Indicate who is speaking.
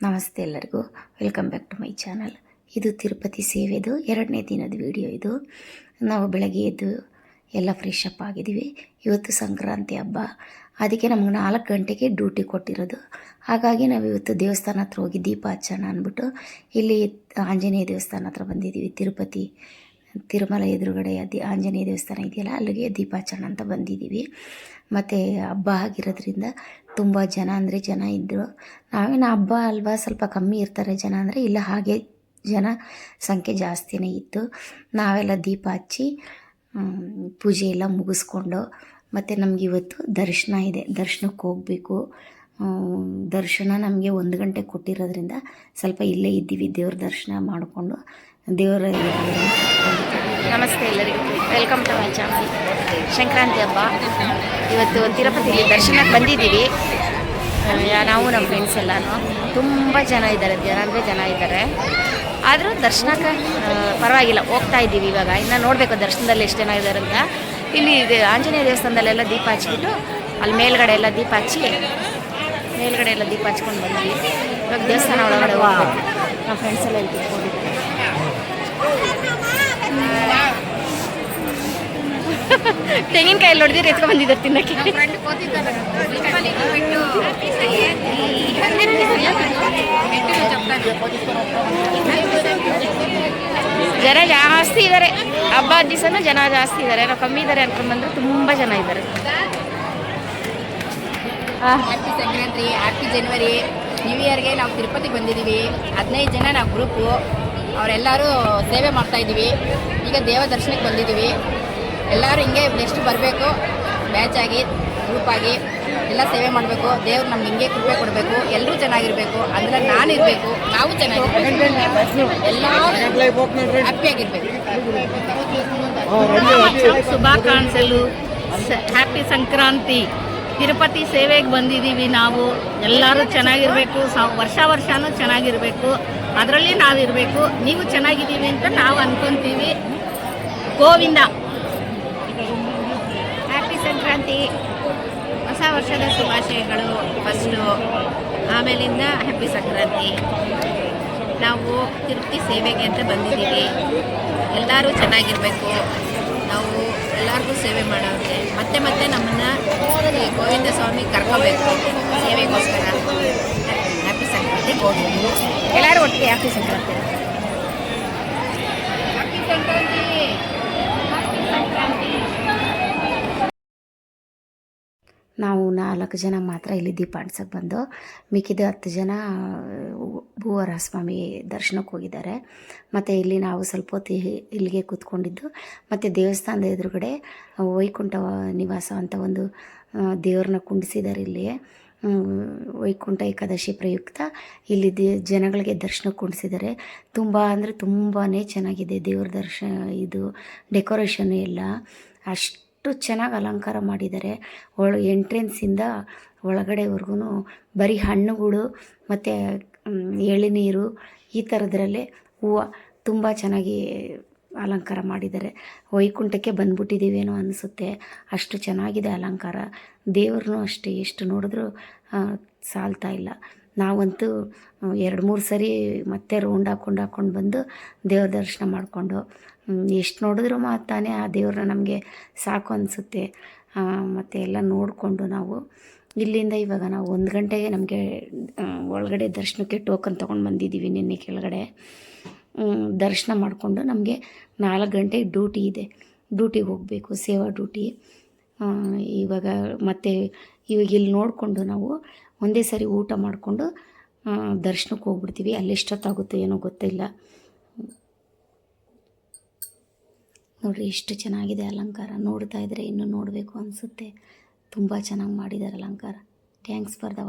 Speaker 1: ನಮಸ್ತೆ ಎಲ್ಲರಿಗೂ. Welcome back to my channel ಇದು ತಿರುಪತಿ ಸೇವೆದು. ಎರಡನೇ ದಿನದ ವಿಡಿಯೋ ಇದು. ನಾವು ಬೆಳಗ್ಗೆ ಎದ್ದು ಎಲ್ಲ ಫ್ರೆಶ್ ಅಪ್ ಆಗಿದ್ದೀವಿ. ಇವತ್ತು ಸಂಕ್ರಾಂತಿ ಹಬ್ಬ. ಅದಕ್ಕೆ ನಮ್ಗೆ ನಾಲ್ಕು ಗಂಟೆಗೆ ಡ್ಯೂಟಿ ಕೊಟ್ಟಿರೋದು. ಹಾಗಾಗಿ ನಾವು ಇವತ್ತು ದೇವಸ್ಥಾನ ಹತ್ರ ಹೋಗಿ ದೀಪ ಹಚ್ಚೋಣ ಅಂದ್ಬಿಟ್ಟು ಇಲ್ಲಿ ಆಂಜನೇಯ ದೇವಸ್ಥಾನ ಹತ್ರ ಬಂದಿದ್ದೀವಿ. ತಿರುಪತಿ ತಿರುಮಲ ಎದುರುಗಡೆ ಅದಿ ಆಂಜನೇಯ ದೇವಸ್ಥಾನ ಇದೆಯಲ್ಲ, ಅಲ್ಲಿಗೆ ದೀಪಾಚರಣ ಅಂತ ಬಂದಿದ್ದೀವಿ. ಮತ್ತು ಹಬ್ಬ ಆಗಿರೋದ್ರಿಂದ ತುಂಬ ಜನ, ಅಂದರೆ ಜನ ಇದ್ದರು ನಾವೇನು ಹಬ್ಬ ಅಲ್ವಾ, ಸ್ವಲ್ಪ ಕಮ್ಮಿ ಇರ್ತಾರೆ ಜನ, ಅಂದರೆ ಇಲ್ಲ, ಹಾಗೆ ಜನ ಸಂಖ್ಯೆ ಜಾಸ್ತಿನೇ ಇತ್ತು. ನಾವೆಲ್ಲ ದೀಪ ಹಚ್ಚಿ ಪೂಜೆ ಎಲ್ಲ ಮುಗಿಸ್ಕೊಂಡು, ಮತ್ತು ನಮ್ಗೆ ಇವತ್ತು ದರ್ಶನ ಇದೆ. ದರ್ಶನಕ್ಕೆ ಹೋಗಬೇಕು. ದರ್ಶನ ನಮಗೆ ಒಂದು ಗಂಟೆ ಕೊಟ್ಟಿರೋದ್ರಿಂದ ಸ್ವಲ್ಪ ಇಲ್ಲೇ ಇದ್ದೀವಿ ದೇವ್ರ ದರ್ಶನ ಮಾಡಿಕೊಂಡು. ದೇವರ ನಮಸ್ತೆ ಎಲ್ಲರಿಗೂ. Welcome to my channel Sankranti ಹಬ್ಬ. ಇವತ್ತು ತಿರುಪತಿಲಿ ದರ್ಶನಕ್ಕೆ ಬಂದಿದ್ದೀವಿ. ನಾವು ನಮ್ಮ ಫ್ರೆಂಡ್ಸ್ ಎಲ್ಲನೂ. ತುಂಬ ಜನ ಇದ್ದಾರೆ ಜನ ಅಂದರೆ ಜನ ಇದ್ದಾರೆ. ಆದರೂ ದರ್ಶನಕ್ಕೆ ಪರವಾಗಿಲ್ಲ, ಹೋಗ್ತಾ ಇದ್ದೀವಿ ಇವಾಗ. ಇನ್ನು ನೋಡಬೇಕು ದರ್ಶನದಲ್ಲಿ ಎಷ್ಟು ಜನ ಇದ್ದಾರೆ ಅಂತ. ಇಲ್ಲಿ ಆಂಜನೇಯ ದೇವಸ್ಥಾನದಲ್ಲೆಲ್ಲ ದೀಪ ಹಚ್ಚಿಬಿಟ್ಟು, ಅಲ್ಲಿ ಮೇಲ್ಗಡೆ ಎಲ್ಲ ದೀಪ ಹಚ್ಚಿ, ಮೇಲ್ಗಡೆ ಎಲ್ಲ ದೀಪ ಹಚ್ಕೊಂಡು ಬಂದ್ವಿ. ಇವಾಗ ದೇವಸ್ಥಾನ ಒಳಗಡೆ ನಮ್ಮ ಫ್ರೆಂಡ್ಸ್ ಎಲ್ಲ ಇಲ್ಲಿ ತೆಂಗಿನಕಾಯಿ ಹೊಡೆದಿರಿ ಎತ್ಕೊಂಡು ಬಂದಿದ್ದಾರೆ ತಿನ್ನಕ್ಕೆ. ಜನ ಜಾಸ್ತಿ ಇದ್ದಾರೆ ಹಬ್ಬ ದಿವಸನೂ ಜನ ಜಾಸ್ತಿ ಇದ್ದಾರೆ ನಾವು ಕಮ್ಮಿ ಇದ್ದಾರೆ ಅನ್ಕೊಂಡು ಬಂದ್ರೆ ತುಂಬ ಜನ ಇದ್ದಾರೆ
Speaker 2: happy Sankranti happy January new ಇಯರ್ಗೆ ನಾವು ತಿರುಪತಿಗೆ ಬಂದಿದ್ದೀವಿ ಹದಿನೈದು ಜನ ನಾವು ಗ್ರೂಪು ಅವರೆಲ್ಲರೂ ಸೇವೆ ಮಾಡ್ತಾ ಇದ್ದೀವಿ. ಈಗ ದೇವ ದರ್ಶನಕ್ಕೆ ಬಂದಿದ್ದೀವಿ ಎಲ್ಲರೂ ಹಿಂಗೆ ನೆಕ್ಸ್ಟ್ ಬರಬೇಕು. ಬ್ಯಾಚ್ ಆಗಿ ಗ್ರೂಪಾಗಿ ಆಗಿ ಎಲ್ಲ ಸೇವೆ ಮಾಡಬೇಕು. ದೇವ್ರು ನಮ್ಗೆ ಹಿಂಗೆ ಕೃಪೆ ಕೊಡಬೇಕು. ಎಲ್ಲರೂ ಚೆನ್ನಾಗಿರ್ಬೇಕು. ಅಂದರೆ ನಾನು ಇರಬೇಕು. ನಾವು ಚೆನ್ನಾಗಿರ್ಬೇಕು. ಎಲ್ಲರೂ ಹ್ಯಾಪಿಯಾಗಿರ್ಬೇಕು
Speaker 3: ಶುಭಾಕಾಂಕ್ಷಲು ಹ್ಯಾಪಿ ಸಂಕ್ರಾಂತಿ. ತಿರುಪತಿ ಸೇವೆಗೆ ಬಂದಿದ್ದೀವಿ ನಾವು. ಎಲ್ಲರೂ ಚೆನ್ನಾಗಿರಬೇಕು. ವರ್ಷ ವರ್ಷನೂ ಚೆನ್ನಾಗಿರಬೇಕು. ಅದರಲ್ಲಿ ನಾವಿರಬೇಕು. ನೀವು ಚೆನ್ನಾಗಿದ್ದೀವಿ ಅಂತ ನಾವು ಅಂದ್ಕೊತೀವಿ ಗೋವಿಂದ.
Speaker 2: ಸಂಕ್ರಾಂತಿ, ಹೊಸ ವರ್ಷದ ಶುಭಾಶಯಗಳು ಫಸ್ಟು ಆಮೇಲಿಂದ ಹ್ಯಾಪಿ ಸಂಕ್ರಾಂತಿ. ನಾವು ತಿರುಪತಿ ಸೇವೆಗೆ ಅಂತ ಬಂದಿದ್ದೀವಿ. ಎಲ್ಲರೂ ಚೆನ್ನಾಗಿರಬೇಕು. ನಾವು ಎಲ್ಲರಿಗೂ ಸೇವೆ ಮಾಡೋಕ್ಕೆ. ಮತ್ತೆ ಮತ್ತೆ ನಮ್ಮನ್ನು ಗೋವಿಂದ ಸ್ವಾಮಿ ಕರ್ಕೋಬೇಕು. ಸೇವೆಗೋಸ್ಕರ. ಹ್ಯಾಪಿ ಸಂಕ್ರಾಂತಿ.
Speaker 1: ಎಲ್ಲರೂ ಒಟ್ಟಿಗೆ ಹ್ಯಾಪಿ ಸಂಕ್ರಾಂತಿ.
Speaker 2: ಹ್ಯಾಪಿ ಸಂಕ್ರಾಂತಿ.
Speaker 1: ನಾವು ನಾಲ್ಕು ಜನ ಮಾತ್ರ ಇಲ್ಲಿ ದೀಪ ಅಂಟ್ಸಕ್ಕೆ ಬಂದು ಮಿಕ್ಕಿದ ಹತ್ತು ಜನ ಭೂವರ ಸ್ವಾಮಿ ದರ್ಶನಕ್ಕೆ ಹೋಗಿದ್ದಾರೆ. ಮತ್ತು ಇಲ್ಲಿ ನಾವು ಸ್ವಲ್ಪ ಹೊತ್ತು ಇಲ್ಲಿಗೆ ಕೂತ್ಕೊಂಡಿದ್ದು, ಮತ್ತು ದೇವಸ್ಥಾನದ ಎದುರುಗಡೆ ವೈಕುಂಠ ನಿವಾಸ ಅಂತ ಒಂದು ದೇವ್ರನ್ನ ಕುಂಡಿಸಿದ್ದಾರೆ ಇಲ್ಲಿ ವೈಕುಂಠ ಏಕಾದಶಿ ಪ್ರಯುಕ್ತ ಇಲ್ಲಿ ದೇ, ಜನಗಳಿಗೆ ದರ್ಶನ ಕುಂಡಿಸಿದ್ದಾರೆ. ತುಂಬ ಅಂದರೆ ತುಂಬಾ ಚೆನ್ನಾಗಿದೆ ದೇವ್ರ ದರ್ಶನ ಇದು ಡೆಕೋರೇಷನ್ ಎಲ್ಲ. ಅಷ್ಟು ಚೆನ್ನಾಗಿ ಅಲಂಕಾರ ಮಾಡಿದ್ದಾರೆ ಒಳ ಎಂಟ್ರೆನ್ಸಿಂದ ಒಳಗಡೆವರೆಗೂ ಬರೀ ಹಣ್ಣುಗಳು ಮತ್ತು ಎಳನೀರು ಈ ಥರದ್ರಲ್ಲೇ ಹೂವು ತುಂಬ ಚೆನ್ನಾಗಿ ಅಲಂಕಾರ ಮಾಡಿದ್ದಾರೆ ವೈಕುಂಠಕ್ಕೆ ಬಂದ್ಬಿಟ್ಟಿದ್ದೀವೇನೋ ಅನಿಸುತ್ತೆ. ಅಷ್ಟು ಚೆನ್ನಾಗಿದೆ ಅಲಂಕಾರ. ದೇವ್ರನ್ನೂ ಅಷ್ಟೇ. ಎಷ್ಟು ನೋಡಿದ್ರೂ ಸಾಲ್ತಾ ಇಲ್ಲ. ನಾವಂತೂ ಎರಡು ಮೂರು ಸರಿ ಮತ್ತೆ ರೌಂಡ್ ಹಾಕ್ಕೊಂಡು ಹಾಕ್ಕೊಂಡು ಬಂದು ದೇವ್ರ ದರ್ಶನ ಮಾಡಿಕೊಂಡು ಎಷ್ಟು ನೋಡಿದ್ರೂ ಮಾತಾನೆ ಆ ದೇವ್ರನ್ನ ನಮಗೆ ಸಾಕು ಅನಿಸುತ್ತೆ. ಮತ್ತು ಎಲ್ಲ ನೋಡಿಕೊಂಡು ನಾವು ಇಲ್ಲಿಂದ ಇವಾಗ ನಾವು ಒಂದು ಗಂಟೆಗೆ ನಮಗೆ ಒಳಗಡೆ ದರ್ಶನಕ್ಕೆ ಟೋಕನ್ ತೊಗೊಂಡು ಬಂದಿದ್ದೀವಿ ನಿನ್ನೆ ಕೆಳಗಡೆ. ದರ್ಶನ ಮಾಡಿಕೊಂಡು ನಮಗೆ ನಾಲ್ಕು ಗಂಟೆಗೆ ಡ್ಯೂಟಿ ಇದೆ. ಡ್ಯೂಟಿಗೆ ಹೋಗಬೇಕು, ಸೇವಾ ಡ್ಯೂಟಿ ಇವಾಗ ಮತ್ತೆ ಇವಾಗ ಇಲ್ಲಿ ನೋಡಿಕೊಂಡು ನಾವು ಒಂದೇ ಸಾರಿ ಊಟ ಮಾಡಿಕೊಂಡು ದರ್ಶನಕ್ಕೆ ಹೋಗ್ಬಿಡ್ತೀವಿ. ಅಲ್ಲಿ ಎಷ್ಟೊತ್ತಾಗುತ್ತೆ ಏನೋ ಗೊತ್ತಿಲ್ಲ. ನೋಡಿರಿ ಎಷ್ಟು ಚೆನ್ನಾಗಿದೆ ಅಲಂಕಾರ. ನೋಡ್ತಾ ಇದ್ರೆ ಇನ್ನೂ ನೋಡಬೇಕು ಅನಿಸುತ್ತೆ. ತುಂಬ ಚೆನ್ನಾಗಿ ಮಾಡಿದ್ದಾರೆ ಅಲಂಕಾರ. Thanks for the